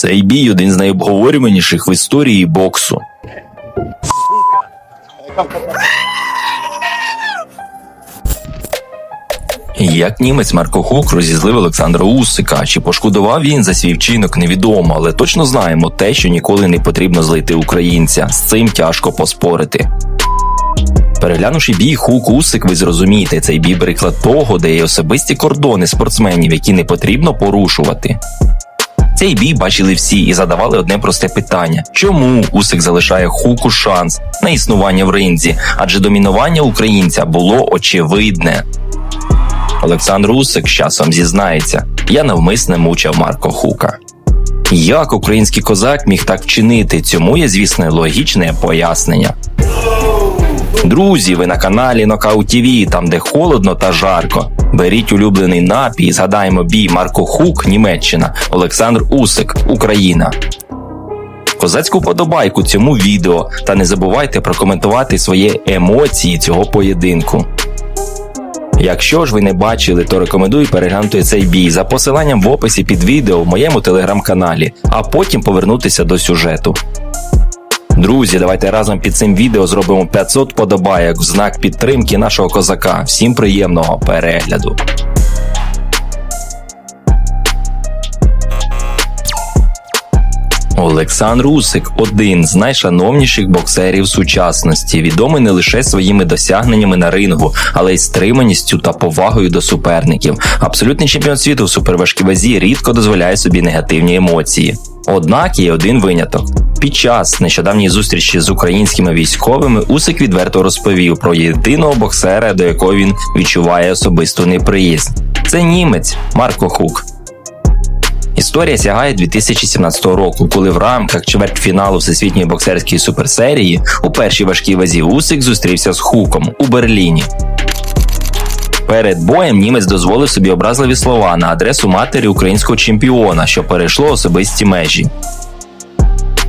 Цей бій один з найобговорюваніших в історії боксу. Як німець Марко Хук розізлив Олександра Усика, чи пошкодував він за свій вчинок, невідомо, але точно знаємо те, що ніколи не потрібно злити українця. З цим тяжко поспорити. Переглянувши бій Хук Усик, ви зрозумієте цей бій приклад того, де є особисті кордони спортсменів, які не потрібно порушувати. Цей бій бачили всі і задавали одне просте питання: чому Усик залишає хуку шанс на існування в ринзі? Адже домінування українця було очевидне. Олександр Усик з часом зізнається: я навмисне мучав Марко Хука. Як український козак міг так вчинити? Цьому є, звісно, логічне пояснення. Друзі, ви на каналі Нокаут ТВ, там де холодно та жарко. Беріть улюблений напій, згадаємо бій Марко Хук, Німеччина, Олександр Усик, Україна. Козацьку подобайку цьому відео та не забувайте прокоментувати свої емоції цього поєдинку. Якщо ж ви не бачили, то рекомендую переглянути цей бій за посиланням в описі під відео в моєму телеграм-каналі, а потім повернутися до сюжету. Друзі, давайте разом під цим відео зробимо 500 подобайок в знак підтримки нашого козака. Всім приємного перегляду! Олександр Усик один з найшановніших боксерів сучасності, відомий не лише своїми досягненнями на рингу, але й стриманістю та повагою до суперників. Абсолютний чемпіон світу в суперважкій вазі рідко дозволяє собі негативні емоції. Однак є один виняток. Під час нещодавньої зустрічі з українськими військовими Усик відверто розповів про єдиного боксера, до якого він відчуває особисту неприязнь. Це німець Марко Хук. Історія сягає 2017 року, коли в рамках чвертьфіналу всесвітньої боксерської суперсерії у першій важкій вазі Усик зустрівся з Хуком у Берліні. Перед боєм німець дозволив собі образливі слова на адресу матері українського чемпіона, що перейшло особисті межі.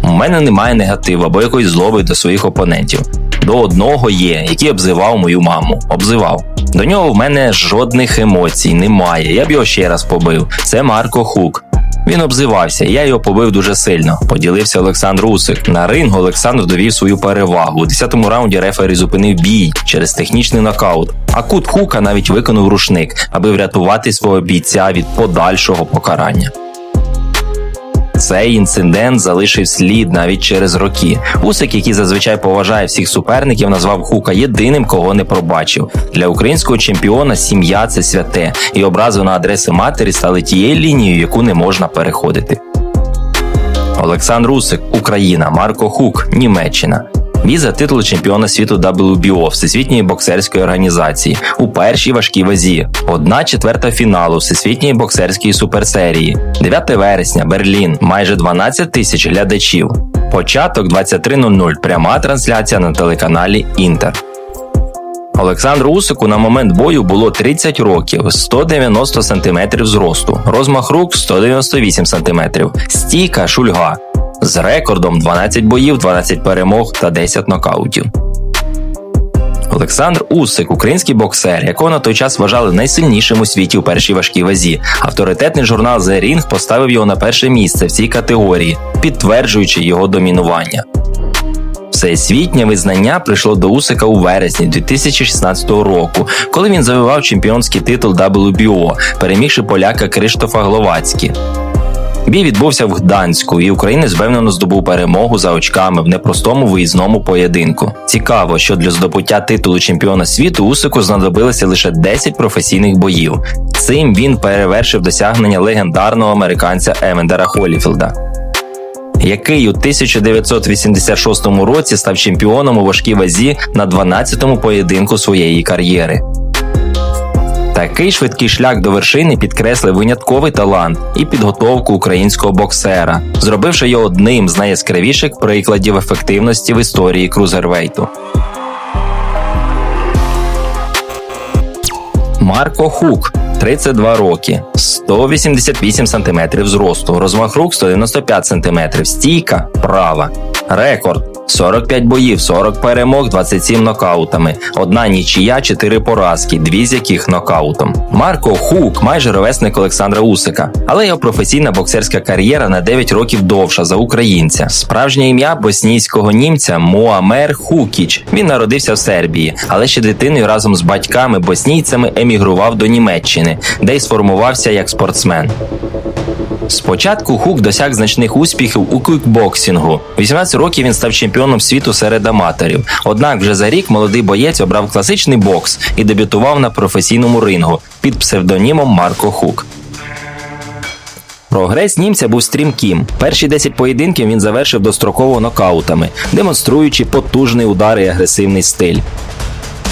У мене немає негативу або якоїсь злоби до своїх опонентів. До одного є, який обзивав мою маму. Обзивав. До нього в мене жодних емоцій немає. Я б його ще раз побив. Це Марко Хук. Він обзивався, я його побив дуже сильно. Поділився Олександр Усик. На рингу Олександр довів свою перевагу. У 10-му раунді рефері зупинив бій через технічний нокаут. А кут Хука навіть виконав рушник, аби врятувати свого бійця від подальшого покарання. Цей інцидент залишив слід навіть через роки. Усик, який зазвичай поважає всіх суперників, назвав Хука єдиним, кого не пробачив. Для українського чемпіона сім'я це святе, і образи на адреси матері стали тією лінією, яку не можна переходити. Олександр Усик, Україна, Марко Хук, Німеччина. Бій за титул чемпіона світу WBO Всесвітньої боксерської організації. У першій важкій вазі, одна четверта фіналу Всесвітньої боксерської суперсерії, 9 вересня, Берлін, майже 12 тисяч глядачів. Початок 23.00. Пряма трансляція на телеканалі Інтер. Олександру Усику на момент бою було 30 років, 190 см зросту, розмах рук 198 см, стійка шульга з рекордом 12 боїв, 12 перемог та 10 нокаутів. Олександр Усик, український боксер, якого на той час вважали найсильнішим у світі у першій важкій вазі. Авторитетний журнал The Ring поставив його на перше місце в цій категорії, підтверджуючи його домінування. Всесвітнє визнання прийшло до Усика у вересні 2016 року, коли він завивав чемпіонський титул WBO, перемігши поляка Криштофа Гловацькі. Бій відбувся в Гданську, і українець впевнено здобув перемогу за очками в непростому виїзному поєдинку. Цікаво, що для здобуття титулу чемпіона світу Усику знадобилося лише 10 професійних боїв. Цим він перевершив досягнення легендарного американця Емендера Холіфілда. Який у 1986 році став чемпіоном у важкій вазі на 12-му поєдинку своєї кар'єри. Такий швидкий шлях до вершини підкреслив винятковий талант і підготовку українського боксера, зробивши його одним з найяскравіших прикладів ефективності в історії крузервейту. Марко Хук 32 роки, 188 см зросту, розмах рук 195 см, стійка права, рекорд 45 боїв, 40 перемог, 27 нокаутами. Одна нічия, 4 поразки, дві з яких нокаутом. Марко Хук майже ровесник Олександра Усика, але його професійна боксерська кар'єра на 9 років довша за українця. Справжнє ім'я боснійського німця Муамер Хукіч. Він народився в Сербії, але ще дитиною разом з батьками боснійцями емігрував до Німеччини, де й сформувався як спортсмен. Спочатку Хук досяг значних успіхів у кікбоксингу. 18 років він став чемпіоном світу серед аматорів. Однак вже за рік молодий боєць обрав класичний бокс і дебютував на професійному рингу під псевдонімом Марко Хук. Прогрес німця був стрімким. Перші 10 поєдинків він завершив достроково нокаутами, демонструючи потужний удар і агресивний стиль.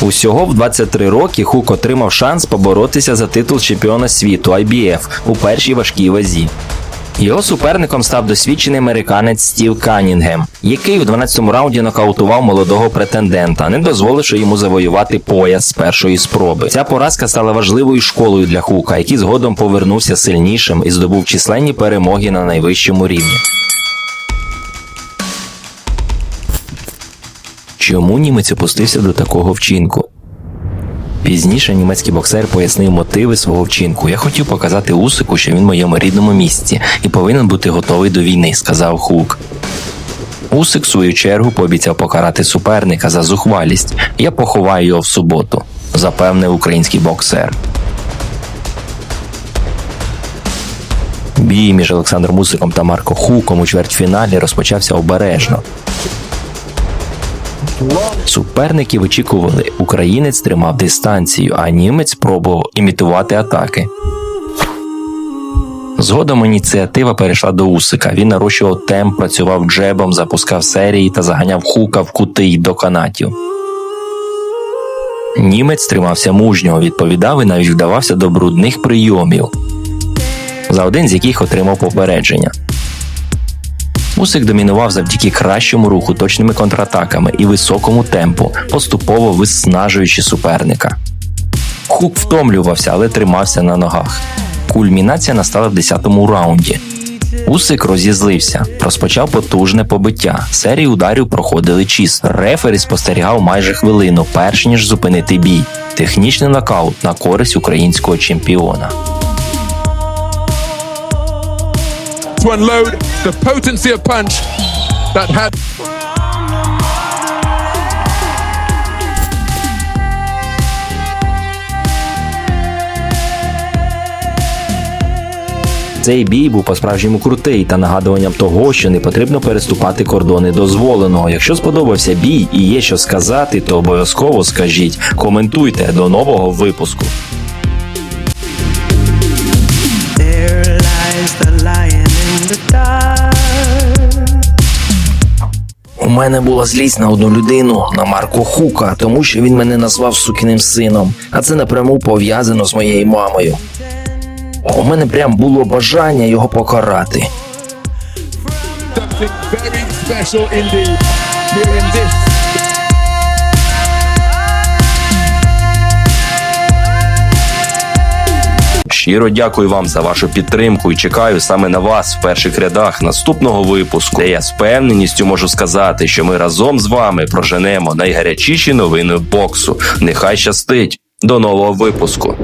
Усього в 23 роки Хук отримав шанс поборотися за титул чемпіона світу IBF у першій важкій вазі. Його суперником став досвідчений американець Стів Канінгем, який у 12-му раунді нокаутував молодого претендента, не дозволивши йому завоювати пояс з першої спроби. Ця поразка стала важливою школою для Хука, який згодом повернувся сильнішим і здобув численні перемоги на найвищому рівні. Чому німець опустився до такого вчинку? Пізніше німецький боксер пояснив мотиви свого вчинку. Я хотів показати Усику, що він в моєму рідному місці і повинен бути готовий до війни, сказав Хук. Усик, в свою чергу, пообіцяв покарати суперника за зухвалість. Я поховаю його в суботу, запевнив український боксер. Бій між Олександром Усиком та Марко Хуком у чвертьфіналі розпочався обережно. Суперники вичікували, українець тримав дистанцію, а німець пробував імітувати атаки. Згодом ініціатива перейшла до Усика. Він нарощував темп, працював джебом, запускав серії та заганяв хука в кути й до канатів. Німець тримався мужнього, відповідав і навіть вдавався до брудних прийомів, за один з яких отримав попередження. Усик домінував завдяки кращому руху, точними контратаками і високому темпу, поступово виснажуючи суперника. Хук втомлювався, але тримався на ногах. Кульмінація настала в 10-му раунді. Усик розізлився, розпочав потужне побиття. Серії ударів проходили чисто. Рефері спостерігав майже хвилину, перш ніж зупинити бій. Технічний нокаут на користь українського чемпіона. To unload the potency of punch that had Цей бій був по-справжньому крутий та нагадуванням того, що не потрібно переступати кордони дозволеного. Якщо сподобався бій і є що сказати, то обов'язково скажіть. Коментуйте до нового випуску. У мене була злість на одну людину на Марко Хука, тому що він мене назвав сукіним сином, а це напряму пов'язано з моєю мамою. У мене прям було бажання його покарати. something very special indeed. Miriam this. Щиро дякую вам за вашу підтримку і чекаю саме на вас в перших рядах наступного випуску, де я з певненістю можу сказати, що ми разом з вами проженемо найгарячіші новини боксу. Нехай щастить! До нового випуску.